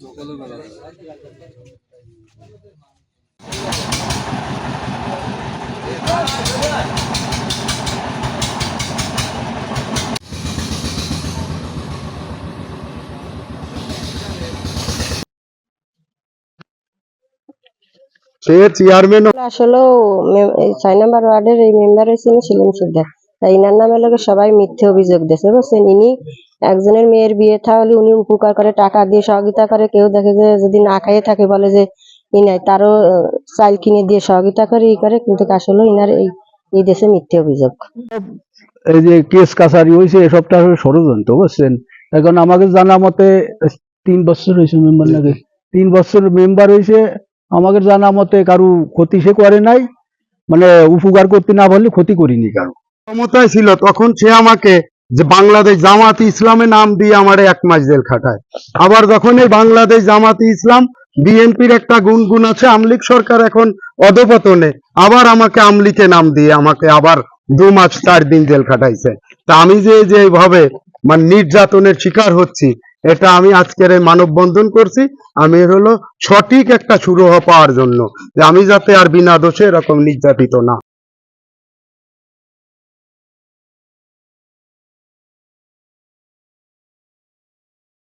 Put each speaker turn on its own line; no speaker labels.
সকালবেলা সে চেয়ারম্যান
আসলেও ছয় নম্বর ওয়ার্ডের এই মেম্বার হয়েছে সেলিম সিকদার তাই ইনার নামে লোকে সবাই মিথ্যে অভিযোগ দিয়েছে বুঝছেন? ইনি একজনের মেয়ের বিয়ে তাহলে উনি উপকার করে টাকা দিয়ে সহযোগিতা করে। কেউ দেখে যে যদি না খাইয়ে থাকে বলে যে ই নাই তারও চাল কিনে দিয়ে সহযোগিতা করে ই করে। কিন্তু আসলে ইনার এই এই দেশে মিথ্যে অভিযোগ।
এই যে কেস কাছারি হয়েছে এসবটা ষড়যন্ত্র বুঝছেন? এখন আমাকে জানা মতে তিন বছর হয়েছে মেম্বার লাগে। তিন বছর মেম্বার হয়েছে আমাকে জানা মতে কারু ক্ষতি সে করে নাই মানে উপকার করতে না পারলে ক্ষতি করিনি কারও।
ক্ষমতায় ছিল, তখন সে আমাকে যে বাংলাদেশ জামাতি ইসলামে নাম দিয়ে আমার এক মাস জেল খাটায়। আবার যখন এই বাংলাদেশ জামাতি ইসলাম, বিএনপির একটা গুনগুন আছে, আমলিক সরকার এখন অধপতনে, আবার আমাকে আমলিকে নাম দিয়ে আমাকে আবার দু মাস চার দিন জেল খাটাইছে। তা আমি যে যে এইভাবে মানে নির্যাতনের শিকার হচ্ছি এটা আমি আজকের এই মানববন্ধন করছি। আমি হলো সঠিক একটা সুরহ পাওয়ার জন্য। যে আমি যাতে আর বিনা দোষে এরকম নির্যাতিত না